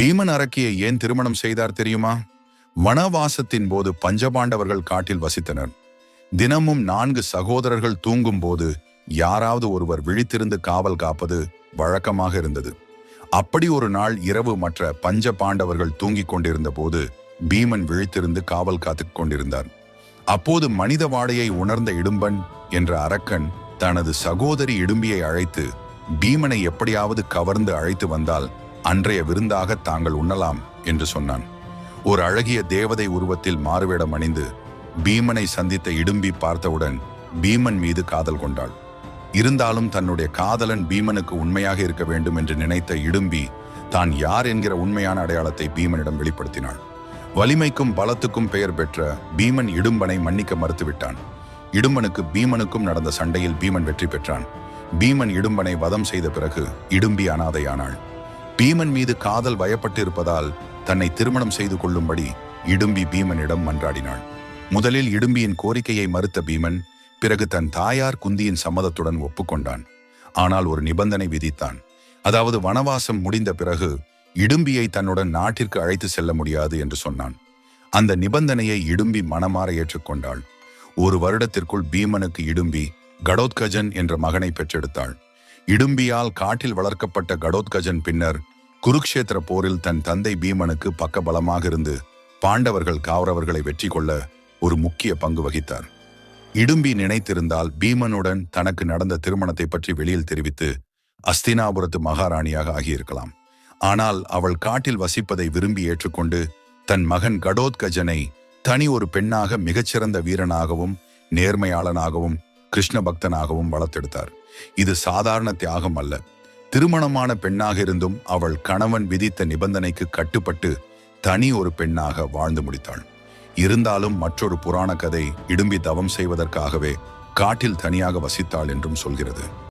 பீமன் அரக்கியை ஏன் திருமணம் செய்தார் தெரியுமா? வனவாசத்தின் போது பஞ்சபாண்டவர்கள் காட்டில் வசித்தனர். தினமும் நான்கு சகோதரர்கள் தூங்கும் போது யாராவது ஒருவர் விழித்திருந்து காவல் காப்பது வழக்கமாக இருந்தது. அப்படி ஒரு நாள் இரவு மற்ற பஞ்ச பாண்டவர்கள் தூங்கிக் கொண்டிருந்த போது பீமன் விழித்திருந்து காவல் காத்துக் கொண்டிருந்தார். அப்போது மனித வாடையை உணர்ந்த இடும்பன் என்ற அரக்கன் தனது சகோதரி இடும்பியை அழைத்து பீமனை எப்படியாவது கவர்ந்து அழைத்து வந்தால் அன்றைய விருந்தாக தாங்கள் உண்ணலாம் என்று சொன்னான். ஒரு அழகிய தேவதை உருவத்தில் மாறுவேடம் அணிந்து பீமனை சந்தித்த இடும்பி பார்த்தவுடன் பீமன் மீது காதல் கொண்டாள். இருந்தாலும் தன்னுடைய காதலன் பீமனுக்கு உண்மையாக இருக்க வேண்டும் என்று நினைத்த இடும்பி தான் யார் என்கிற உண்மையான அடையாளத்தை பீமனிடம் வெளிப்படுத்தினாள். வலிமைக்கும் பலத்துக்கும் பெயர் பெற்ற பீமன் இடும்பனை மன்னிக்க மறுத்துவிட்டான். இடும்பனுக்கு பீமனுக்கும் நடந்த சண்டையில் பீமன் வெற்றி பெற்றான். பீமன் இடும்பனை வதம் செய்த பிறகு இடும்பி அனாதையானாள். பீமன் மீது காதல் வயப்பட்டு இருப்பதால் தன்னை திருமணம் செய்து கொள்ளும்படி இடும்பி பீமனிடம் மன்றாடினாள். முதலில் இடும்பியின் கோரிக்கையை மறுத்த பீமன் பிறகு தன் தாயார் குந்தியின் சம்மதத்துடன் ஒப்புக்கொண்டான். ஆனால் ஒரு நிபந்தனை விதித்தான். அதாவது வனவாசம் முடிந்த பிறகு இடும்பியை தன்னுடன் நாட்டிற்கு அழைத்து செல்ல முடியாது என்று சொன்னான். அந்த நிபந்தனையை இடும்பி மனமாற ஏற்றுக்கொண்டாள். ஒரு வருடத்திற்குள் பீமனுக்கு இடும்பி கடோத்கஜன் என்ற மகனை பெற்றெடுத்தாள். இடும்பியால் காட்டில் வளர்க்கப்பட்ட கடோத்கஜன் பின்னர் குருக்ஷேத்திர போரில் தன் தந்தை பீமனுக்கு பக்கபலமாக இருந்து பாண்டவர்கள் கௌரவர்களை வெற்றி கொள்ள ஒரு முக்கிய பங்கு வகித்தார். இடும்பி நினைத்திருந்தால் பீமனுடன் தனக்கு நடந்த திருமணத்தை பற்றி வெளியில் தெரிவித்து அஸ்தினாபுரத்து மகாராணியாக ஆகியிருக்கலாம். ஆனால் அவள் காட்டில் வசிப்பதை விரும்பி ஏற்றுக்கொண்டு தன் மகன் கடோத்கஜனை தனி ஒரு பெண்ணாக மிகச்சிறந்த வீரனாகவும் நேர்மையாளனாகவும் கிருஷ்ண பக்தனாகவும் வளர்த்தெடுத்தார். இது சாதாரண தியாகம் அல்ல. திருமணமான பெண்ணாக இருந்தும் அவள் கணவன் விதித்த நிபந்தனைக்கு கட்டுப்பட்டு தனி ஒரு பெண்ணாக வாழ்ந்து முடித்தாள். இருந்தாலும் மற்றொரு புராண கதை இடும்பி தவம் செய்வதற்காகவே காட்டில் தனியாக வசித்தாள் என்றும் சொல்கிறது.